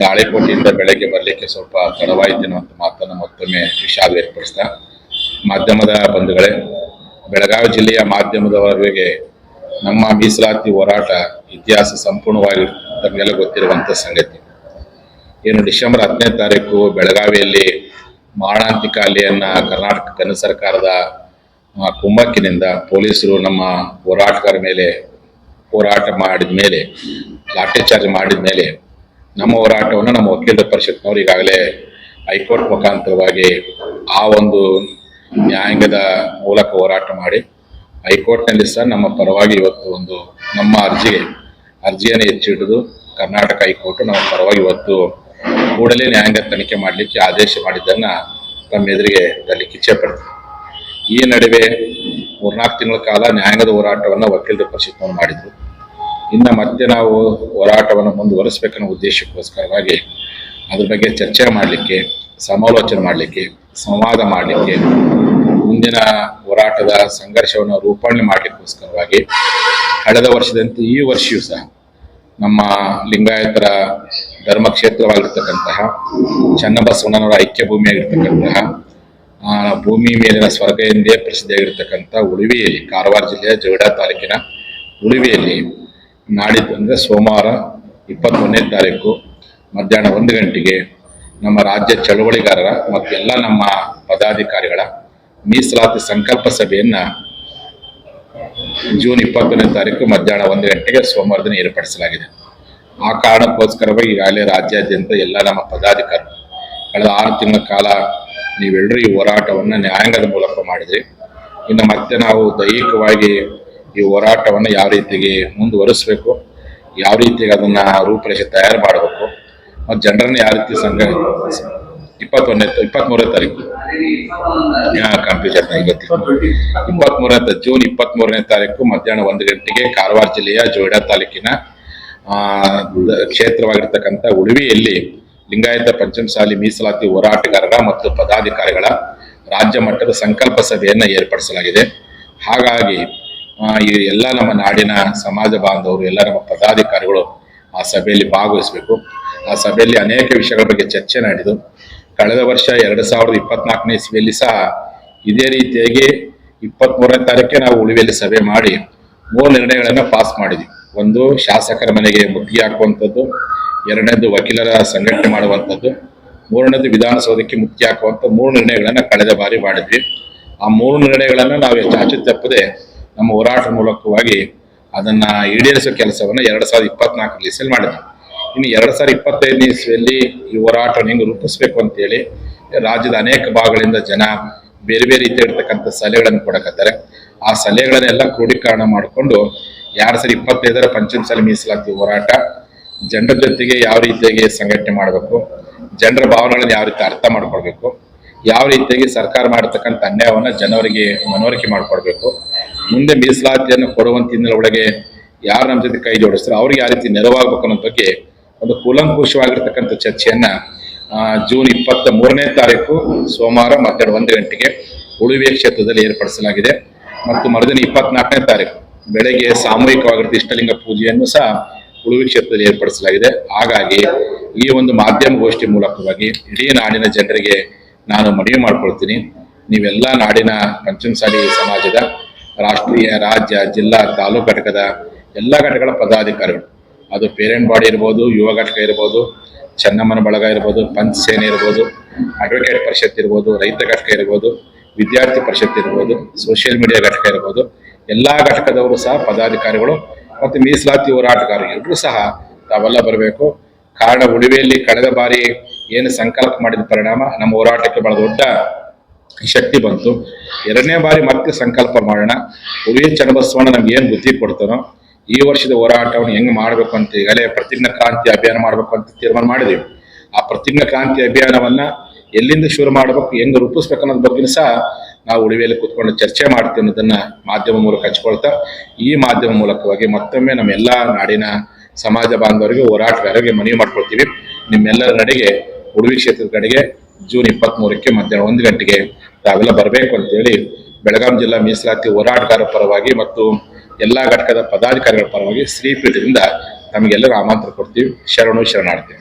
ತಾಳಿಕೋಟೆಯಿಂದ ಬೆಳಗ್ಗೆ ಬರಲಿಕ್ಕೆ ಸ್ವಲ್ಪ ತಡವಾಯಿತು ಅಂತ ಮಾತನ್ನು ಮತ್ತೊಮ್ಮೆ ವಿಷಾದ ವ್ಯಕ್ತಪಡಿಸ್ತಾ, ಮಾಧ್ಯಮದ ಬಂಧುಗಳೇ, ಬೆಳಗಾವಿ ಜಿಲ್ಲೆಯ ಮಾಧ್ಯಮದವರಿಗೆ ನಮ್ಮ ಮೀಸಲಾತಿ ಹೋರಾಟ ಇತಿಹಾಸ ಸಂಪೂರ್ಣವಾಗಿ ತಮಗೆಲ್ಲ ಗೊತ್ತಿರುವಂಥ ಸಂಗತಿ. ಏನು ಡಿಸೆಂಬರ್ ಹತ್ತನೇ ತಾರೀಕು ಬೆಳಗಾವಿಯಲ್ಲಿ ಮಾರಣಾಂತಿಕ ಅಲ್ಲಿಯನ್ನು ಕರ್ನಾಟಕ ಕೇಂದ್ರ ಸರ್ಕಾರದ ಕುಮ್ಮಕ್ಕಿನಿಂದ ಪೊಲೀಸರು ನಮ್ಮ ಹೋರಾಟಗಾರ ಮೇಲೆ ಹೋರಾಟ ಮಾಡಿದ ಮೇಲೆ ಲಾಠಿ ಚಾರ್ಜ್ ಮಾಡಿದ ಮೇಲೆ ನಮ್ಮ ಹೋರಾಟವನ್ನು ನಮ್ಮ ವಕೀಲರ ಪರಿಷತ್ನವರು ಈಗಾಗಲೇ ಹೈಕೋರ್ಟ್ ಮುಖಾಂತರವಾಗಿ ಆ ಒಂದು ನ್ಯಾಯಾಂಗದ ಮೂಲಕ ಹೋರಾಟ ಮಾಡಿ, ಹೈಕೋರ್ಟ್ನಲ್ಲಿ ಸಹ ನಮ್ಮ ಪರವಾಗಿ ಇವತ್ತು ಒಂದು ನಮ್ಮ ಅರ್ಜಿಗೆ, ಅರ್ಜಿಯನ್ನು ಹೆಚ್ಚಿಡಿದು ಕರ್ನಾಟಕ ಹೈಕೋರ್ಟ್ ನಮ್ಮ ಪರವಾಗಿ ಇವತ್ತು ಕೂಡಲೇ ನ್ಯಾಯಾಂಗ ತನಿಖೆ ಮಾಡಲಿಕ್ಕೆ ಆದೇಶ ಮಾಡಿದ್ದನ್ನು ತಮ್ಮ ಎದುರಿಗೆ ತರಲಿಕ್ಕೆ ಇಚ್ಛೆ ಪಡ್ತೀನಿ ಈ ನಡುವೆ ಮೂರ್ನಾಲ್ಕು ತಿಂಗಳ ಕಾಲ ನ್ಯಾಯಾಂಗದ ಹೋರಾಟವನ್ನು ವಕೀಲರ ಪರಿಷತ್ನವರು ಮಾಡಿದ್ರು. ಇನ್ನು ಮತ್ತೆ ನಾವು ಹೋರಾಟವನ್ನು ಮುಂದುವರಿಸಬೇಕನ್ನೋ ಉದ್ದೇಶಕ್ಕೋಸ್ಕರವಾಗಿ ಅದ್ರ ಬಗ್ಗೆ ಚರ್ಚೆ ಮಾಡಲಿಕ್ಕೆ, ಸಮಾಲೋಚನೆ ಮಾಡಲಿಕ್ಕೆ, ಸಂವಾದ ಮಾಡಲಿಕ್ಕೆ, ಮುಂದಿನ ಹೋರಾಟದ ಸಂಘರ್ಷವನ್ನು ರೂಪಣೆ ಮಾಡಲಿಕ್ಕೋಸ್ಕರವಾಗಿ ಕಳೆದ ವರ್ಷದಂತೆ ಈ ವರ್ಷವೂ ಸಹ ನಮ್ಮ ಲಿಂಗಾಯತರ ಧರ್ಮಕ್ಷೇತ್ರವಾಗಿರ್ತಕ್ಕಂತಹ ಚನ್ನಬಸವಣ್ಣನವರ ಐಕ್ಯ ಭೂಮಿಯಾಗಿರ್ತಕ್ಕಂತಹ ಭೂಮಿ ಮೇಲಿನ ಸ್ವರ್ಗ ಎಂದೇ ಪ್ರಸಿದ್ಧಿಯಾಗಿರ್ತಕ್ಕಂಥ ಉಳಿವಿಯಲ್ಲಿ, ಕಾರವಾರ ಜಿಲ್ಲೆಯ ಜಗಡ ತಾಲೂಕಿನ ಉಳಿವಿಯಲ್ಲಿ ನಾಡಿದ್ದು ಅಂದರೆ ಸೋಮವಾರ ಇಪ್ಪತ್ತೊಂದನೇ ತಾರೀಕು ಮಧ್ಯಾಹ್ನ ಒಂದು ಗಂಟೆಗೆ ನಮ್ಮ ರಾಜ್ಯ ಚಳುವಳಿಗಾರರ ಮತ್ತು ಎಲ್ಲ ನಮ್ಮ ಪದಾಧಿಕಾರಿಗಳ ಮೀಸಲಾತಿ ಸಂಕಲ್ಪ ಸಭೆಯನ್ನು ಜೂನ್ ಇಪ್ಪತ್ತೊಂದನೇ ತಾರೀಕು ಮಧ್ಯಾಹ್ನ ಒಂದು ಗಂಟೆಗೆ ಸೋಮವಾರ ದಿನ ಏರ್ಪಡಿಸಲಾಗಿದೆ. ಆ ಕಾರಣಕ್ಕೋಸ್ಕರವಾಗಿ ಈಗಾಗಲೇ ರಾಜ್ಯಾದ್ಯಂತ ಎಲ್ಲ ನಮ್ಮ ಪದಾಧಿಕಾರಿಗಳು ಕಳೆದ ಆರು ತಿಂಗಳ ಕಾಲ ನೀವೆಲ್ಲರೂ ಈ ಹೋರಾಟವನ್ನು ನ್ಯಾಯಾಂಗದ ಮೂಲಕ ಮಾಡಿದ್ರಿ. ಇನ್ನು ಮತ್ತೆ ನಾವು ದೈಹಿಕವಾಗಿ ಈ ಹೋರಾಟವನ್ನು ಯಾವ ರೀತಿಗೆ ಮುಂದುವರಿಸಬೇಕು, ಯಾವ ರೀತಿಗೆ ಅದನ್ನ ರೂಪರೇಷೆ ತಯಾರು ಮಾಡಬೇಕು, ಮತ್ತು ಜನರನ್ನ ಯಾವ ರೀತಿ ಸಂಘ ಇಪ್ಪತ್ತೊಂದನೇ ಇಪ್ಪತ್ತ್ಮೂರನೇ ತಾರೀಕು ಕಂಪ್ಯೂಟರ್ನ ಇವತ್ತು ಇಪ್ಪತ್ತ್ಮೂರನೇ ಜೂನ್ ಇಪ್ಪತ್ಮೂರನೇ ತಾರೀಕು ಮಧ್ಯಾಹ್ನ ಒಂದು ಗಂಟೆಗೆ ಕಾರವಾರ ಜಿಲ್ಲೆಯ ಜೋಯಿಡಾ ತಾಲೂಕಿನ ಕ್ಷೇತ್ರವಾಗಿರ್ತಕ್ಕಂಥ ಉಡುವಿಯಲ್ಲಿ ಲಿಂಗಾಯತ ಪಂಚಮಸಾಲಿ ಮೀಸಲಾತಿ ಹೋರಾಟಗಾರರ ಮತ್ತು ಪದಾಧಿಕಾರಿಗಳ ರಾಜ್ಯ ಮಟ್ಟದ ಸಂಕಲ್ಪ ಸಭೆಯನ್ನು ಏರ್ಪಡಿಸಲಾಗಿದೆ. ಹಾಗಾಗಿ ಈ ಎಲ್ಲ ನಮ್ಮ ನಾಡಿನ ಸಮಾಜ ಬಾಂಧವರು, ಎಲ್ಲ ನಮ್ಮ ಪದಾಧಿಕಾರಿಗಳು ಆ ಸಭೆಯಲ್ಲಿ ಭಾಗವಹಿಸಬೇಕು. ಆ ಸಭೆಯಲ್ಲಿ ಅನೇಕ ವಿಷಯಗಳ ಬಗ್ಗೆ ಚರ್ಚೆ ನಡೆದು ಕಳೆದ ವರ್ಷ ಎರಡು ಸಾವಿರದ ಇಪ್ಪತ್ನಾಲ್ಕನೇ ಇಸ್ವಿಯಲ್ಲಿ ಸಹ ಇದೇ ರೀತಿಯಾಗಿ ಇಪ್ಪತ್ಮೂರನೇ ತಾರೀಕೆ ನಾವು ಉಳಿವೆಯಲ್ಲಿ ಸಭೆ ಮಾಡಿ ಮೂರು ನಿರ್ಣಯಗಳನ್ನು ಪಾಸ್ ಮಾಡಿದ್ವಿ. ಒಂದು, ಶಾಸಕರ ಮನೆಗೆ ಮುತ್ತಿಗೆ ಹಾಕುವಂಥದ್ದು. ಎರಡನೇದು, ವಕೀಲರ ಸಂಘಟನೆ ಮಾಡುವಂಥದ್ದು. ಮೂರನೇದು, ವಿಧಾನಸೌಧಕ್ಕೆ ಮುತ್ತಿಗೆ ಹಾಕುವಂಥ ಮೂರು ನಿರ್ಣಯಗಳನ್ನು ಕಳೆದ ಬಾರಿ ಮಾಡಿದ್ವಿ. ಆ ಮೂರು ನಿರ್ಣಯಗಳನ್ನು ನಾವು ಚಾಚು ತಪ್ಪದೆ ನಮ್ಮ ಹೋರಾಟ ಮೂಲಕವಾಗಿ ಅದನ್ನ ಈಡೇರಿಸೋ ಕೆಲಸವನ್ನು ಎರಡು ಸಾವಿರದ ಇಪ್ಪತ್ನಾಲ್ಕರಲ್ಲಿ ಇಸಲ್ ಮಾಡಿದೆ. ಇನ್ನು ಎರಡು ಸಾವಿರದ ಇಪ್ಪತ್ತೈದನೇ ಇಸ್ವಿಯಲ್ಲಿ ಈ ಹೋರಾಟವನ್ನು ಹೆಂಗೆ ರೂಪಿಸ್ಬೇಕು ಅಂತೇಳಿ ರಾಜ್ಯದ ಅನೇಕ ಭಾಗಗಳಿಂದ ಜನ ಬೇರೆ ಬೇರೆ ರೀತಿ ಇರ್ತಕ್ಕಂಥ ಸಲಹೆಗಳನ್ನು ಕೊಡಕತ್ತಾರೆ. ಆ ಸಲಹೆಗಳನ್ನೆಲ್ಲ ಕ್ರೋಢೀಕರಣ ಮಾಡಿಕೊಂಡು ಎರಡು ಸಾವಿರದ ಇಪ್ಪತ್ತೈದರ ಪಂಚಮಸಾಲಿ ಮೀಸಲಾತಿ ಹೋರಾಟ ಜನರ ಜೊತೆಗೆ ಯಾವ ರೀತಿಯಾಗಿ ಸಂಘಟನೆ ಮಾಡಬೇಕು, ಜನರ ಭಾವನೆಗಳನ್ನು ಯಾವ ರೀತಿ ಅರ್ಥ ಮಾಡ್ಕೊಳ್ಬೇಕು ಯಾವ ರೀತಿಯಾಗಿ ಸರ್ಕಾರ ಮಾಡತಕ್ಕಂಥ ಅನ್ಯಾಯವನ್ನ ಜನರಿಗೆ ಮನವರಿಕೆ ಮಾಡಿಕೊಡ್ಬೇಕು. ಮುಂದೆ ಮೀಸಲಾತಿಯನ್ನು ಕೊಡುವಂತ ಒಳಗೆ ಯಾರು ನಮ್ಮ ಜೊತೆ ಕೈ ಜೋಡಿಸ್ತಾರೆ, ಅವ್ರಿಗೆ ಯಾವ ರೀತಿ ನೆರವಾಗಬೇಕು ಅನ್ನೋ ಬಗ್ಗೆ ಒಂದು ಕೂಲಂಕುಷವಾಗಿರ್ತಕ್ಕಂಥ ಚರ್ಚೆಯನ್ನ ಜೂನ್ ಇಪ್ಪತ್ತ ಮೂರನೇ ತಾರೀಕು ಸೋಮವಾರ ಮಧ್ಯಾಹ್ನ ಒಂದು ಗಂಟೆಗೆ ಉಳುವೆ ಕ್ಷೇತ್ರದಲ್ಲಿ ಏರ್ಪಡಿಸಲಾಗಿದೆ. ಮತ್ತು ಮರುದಿನ ಇಪ್ಪತ್ನಾಲ್ಕನೇ ತಾರೀಕು ಬೆಳಗ್ಗೆ ಸಾಮೂಹಿಕವಾಗಿರ್ತಿ ಇಷ್ಟಲಿಂಗ ಪೂಜೆಯನ್ನು ಸಹ ಉಳುವೆ ಕ್ಷೇತ್ರದಲ್ಲಿ ಏರ್ಪಡಿಸಲಾಗಿದೆ. ಹಾಗಾಗಿ ಈ ಒಂದು ಮಾಧ್ಯಮ ಗೋಷ್ಠಿ ಮೂಲಕವಾಗಿ ಇಡೀ ನಾಡಿನ ಜನರಿಗೆ ನಾನು ಮನವಿ ಮಾಡ್ಕೊಳ್ತೀನಿ. ನೀವೆಲ್ಲ ನಾಡಿನ ಪಂಚಮಸಾಲಿ ಸಮಾಜದ ರಾಷ್ಟ್ರೀಯ, ರಾಜ್ಯ, ಜಿಲ್ಲಾ, ತಾಲೂಕು ಘಟಕದ ಎಲ್ಲ ಘಟಕಗಳ ಪದಾಧಿಕಾರಿಗಳು. ಅದು ಪೇರೆಂಟ್ ಬಾಡಿ ಇರ್ಬೋದು, ಯುವ ಘಟಕ ಇರ್ಬೋದು, ಚೆನ್ನಮ್ಮನ ಬಳಗ ಇರ್ಬೋದು, ಪಂಚ ಸೇನೆ ಇರ್ಬೋದು ಅಡ್ವೊಕೇಟ್ ಪರಿಷತ್ ಇರ್ಬೋದು, ರೈತ ಘಟಕ ಇರ್ಬೋದು, ವಿದ್ಯಾರ್ಥಿ ಪರಿಷತ್ ಇರ್ಬೋದು ಸೋಷಿಯಲ್ ಮೀಡಿಯಾ ಘಟಕ ಇರ್ಬೋದು, ಎಲ್ಲ ಘಟಕದವರು ಸಹ ಪದಾಧಿಕಾರಿಗಳು ಮತ್ತು ಮೀಸಲಾತಿ ಹೋರಾಟಗಾರರು. ಎಲ್ಲರೂ ಸಹ ತಾವೆಲ್ಲ ಬರಬೇಕು. ಕಾರಣ ಉಡುವೆಯಲ್ಲಿ ಕಳೆದ ಬಾರಿ ಏನು ಸಂಕಲ್ಪ ಮಾಡಿದ ಪರಿಣಾಮ ನಮ್ಮ ಹೋರಾಟಕ್ಕೆ ಬಹಳ ದೊಡ್ಡ ಶಕ್ತಿ ಬಂತು. ಎರಡನೇ ಬಾರಿ ಮತ್ತೆ ಸಂಕಲ್ಪ ಮಾಡೋಣ. ಉಳಿಯ ಚನ್ನಬಸವಣ್ಣ ನಮ್ಗೆ ಏನು ಬುದ್ಧಿ ಕೊಡ್ತಾನೋ, ಈ ವರ್ಷದ ಹೋರಾಟವನ್ನು ಹೆಂಗ್ ಮಾಡಬೇಕು ಅಂತ ಈಗಲೇ ಪ್ರತಿಜ್ಞಾ ಕ್ರಾಂತಿ ಅಭಿಯಾನ ಮಾಡ್ಬೇಕು ಅಂತ ತೀರ್ಮಾನ ಮಾಡಿದೀವಿ. ಆ ಪ್ರತಿಜ್ಞಾ ಕ್ರಾಂತಿ ಅಭಿಯಾನವನ್ನ ಎಲ್ಲಿಂದ ಶುರು ಮಾಡ್ಬೇಕು, ಹೆಂಗ್ ರೂಪಿಸ್ಬೇಕು ಅನ್ನೋದ್ ಬಗ್ಗೆ ಸಹ ನಾವು ಉಳಿವೆಯಲ್ಲಿ ಕೂತ್ಕೊಂಡು ಚರ್ಚೆ ಮಾಡ್ತೀವಿ ಅನ್ನೋದನ್ನ ಮಾಧ್ಯಮ ಮೂಲಕ ಹಚ್ಕೊಳ್ತಾ, ಈ ಮಾಧ್ಯಮ ಮೂಲಕವಾಗಿ ಮತ್ತೊಮ್ಮೆ ನಮ್ಮ ನಾಡಿನ ಸಮಾಜ ಬಾಂಧವರಿಗೆ ಹೋರಾಟಗಾರರಿಗೆ ಮನವಿ ಮಾಡ್ಕೊಳ್ತೀವಿ. ನಿಮ್ಮೆಲ್ಲರ ನಡೆಗೆ ಉಡುಪಿ ಕ್ಷೇತ್ರದ ಕಡೆಗೆ ಜೂನ್ ಇಪ್ಪತ್ತ್ ಮೂರಕ್ಕೆ ಮಧ್ಯಾಹ್ನ ಒಂದು ಗಂಟೆಗೆ ತಾವೆಲ್ಲ ಬರಬೇಕು ಅಂತೇಳಿ ಬೆಳಗಾಂ ಜಿಲ್ಲಾ ಮೀಸಲಾತಿ ಹೋರಾಟಗಾರರ ಪರವಾಗಿ ಮತ್ತು ಎಲ್ಲ ಘಟಕದ ಪದಾಧಿಕಾರಿಗಳ ಪರವಾಗಿ ಶ್ರೀಪೀಠದಿಂದ ನಮಗೆಲ್ಲರೂ ಆಮಂತ್ರ ಕೊಡ್ತೀವಿ. ಶರಣು ಶರಣಾರ್ಥಿ